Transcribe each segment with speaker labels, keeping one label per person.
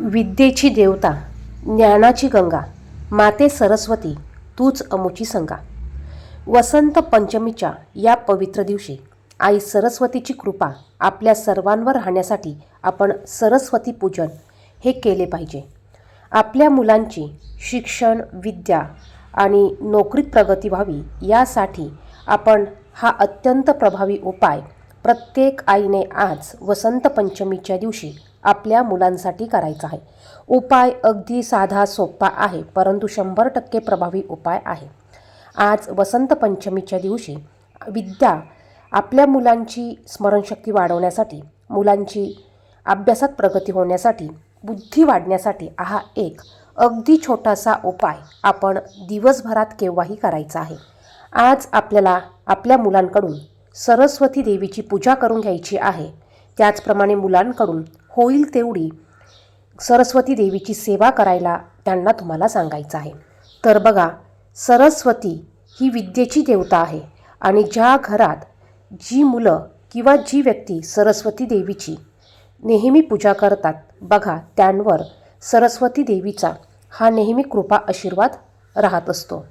Speaker 1: विद्येची देवता ज्ञानाची गंगा माते सरस्वती तूच अमुची संगा. वसंत पंचमीच्या या पवित्र दिवशी आई सरस्वतीची कृपा आपल्या सर्वांवर राहण्यासाठी आपण सरस्वती पूजन हे केले पाहिजे. आपल्या मुलांची शिक्षण विद्या आणि नोकरीत प्रगती व्हावी यासाठी आपण हा अत्यंत प्रभावी उपाय प्रत्येक आईने आज वसंत पंचमीच्या दिवशी आपल्या मुलांसाठी करायचा आहे. उपाय अगदी साधा सोपा आहे परंतु शंभर टक्के प्रभावी उपाय आहे. आज वसंत पंचमीच्या दिवशी विद्या आपल्या मुलांची स्मरणशक्ती वाढवण्यासाठी मुलांची अभ्यासात प्रगती होण्यासाठी बुद्धी वाढण्यासाठी हा एक अगदी छोटासा उपाय आपण दिवसभरात केव्हाही करायचा आहे. आज आपल्याला आपल्या मुलांकडून सरस्वती देवीची पूजा करून घ्यायची आहे. त्याचप्रमाणे मुलांकडून होईल तेवढी सरस्वती देवीची सेवा करायला त्यांना तुम्हाला सांगायचं आहे. तर बघा सरस्वती ही विद्येची देवता आहे आणि ज्या घरात जी मुलं किंवा जी व्यक्ती सरस्वती देवीची नेहमी पूजा करतात बघा त्यांवर सरस्वती देवीचा हा नेहमी कृपा आशीर्वाद राहत असतो.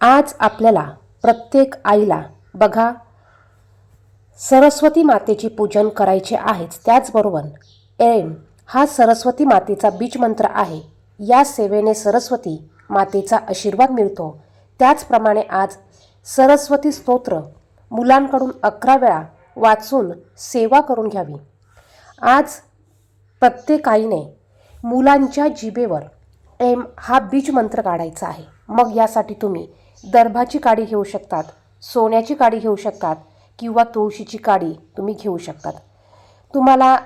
Speaker 1: आज आपल्याला प्रत्येक आईला बघा सरस्वती मातेची पूजन करायचे आहेच त्याचबरोबर एम हा सरस्वती मातेचा बीज मंत्र आहे. या सेवेने सरस्वती मातेचा आशीर्वाद मिळतो. त्याचप्रमाणे आज सरस्वती स्तोत्र मुलांकडून अकरा वेळा वाचून सेवा करून घ्यावी. आज प्रत्येकाईने मुलांच्या जिभेवर एम हा बीज मंत्र काढायचा आहे. मग यासाठी तुम्ही दर्भाची काडी घेऊ शकतात सोन्याची काडी घेऊ शकतात किंवा तुळशीची काडी तुम्ही घेऊ शकतात. तुम्हाला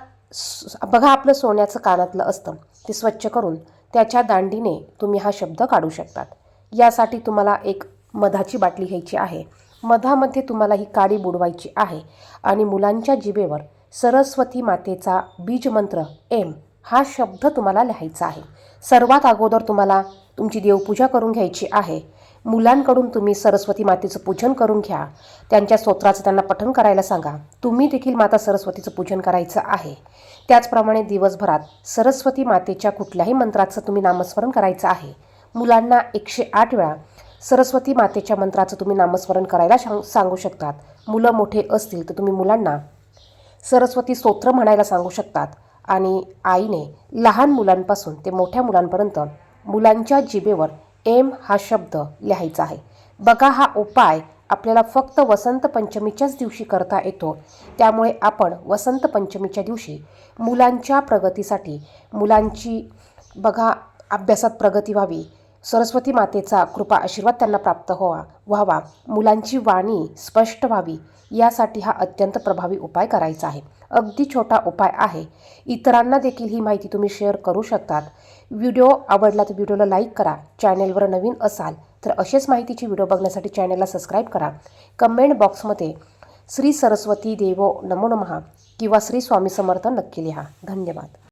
Speaker 1: बघा आपलं सोन्याचं कानातलं असतं ते स्वच्छ करून त्याच्या दांडीने तुम्ही हा शब्द काढू शकतात. यासाठी तुम्हाला एक मधाची बाटली घ्यायची आहे. मधामध्ये तुम्हाला ही काडी बुडवायची आहे आणि मुलांच्या जिभेवर सरस्वती मातेचा बीजमंत्र एम हा शब्द तुम्हाला लिहायचा आहे. सर्वात अगोदर तुम्हाला तुमची देवपूजा करून घ्यायची आहे. मुलांकडून तुम्ही सरस्वती मातेचं पूजन करून घ्या. त्यांच्या स्तोत्राचं त्यांना पठण करायला सांगा. तुम्ही देखील माता सरस्वतीचं पूजन करायचं आहे. त्याचप्रमाणे दिवसभरात सरस्वती मातेच्या कुठल्याही मंत्राचं तुम्ही नामस्मरण करायचं आहे. मुलांना एकशे आठ वेळा सरस्वती मातेच्या मंत्राचं तुम्ही नामस्मरण करायला सांगू शकतात. मुलं मोठे असतील तर तुम्ही मुलांना सरस्वती स्तोत्र म्हणायला सांगू शकतात. आणि आईने लहान मुलांपासून ते मोठ्या मुलांपर्यंत मुलांच्या जिभेवर एम हा शब्द लिहायचा आहे. बघा हा उपाय आपल्याला फक्त वसंत पंचमीच्याच दिवशी करता येतो. त्यामुळे आपण वसंत पंचमीच्या दिवशी मुलांच्या प्रगतीसाठी मुलांची बघा अभ्यासात प्रगती व्हावी सरस्वती मातेचा कृपा आशीर्वाद त्यांना प्राप्त व्हावा. व्हावा. मुलांची वाणी स्पष्ट व्हावी. यासाठी हा अत्यंत प्रभावी उपाय करायचा आहे. अगदी छोटा उपाय आहे. इतरांना देखील ही माहिती तुम्ही शेअर करू शकतात. व्हिडिओ आवडला तर व्हिडिओला लाईक करा. चॅनेलवर नवीन असाल तर असेच माहितीची व्हिडिओ बघण्यासाठी चॅनेलला सबस्क्राईब करा. कमेंट बॉक्समध्ये श्री सरस्वती देवो नमो नमहा किंवा श्री स्वामी समर्थ नक्की लिहा. धन्यवाद.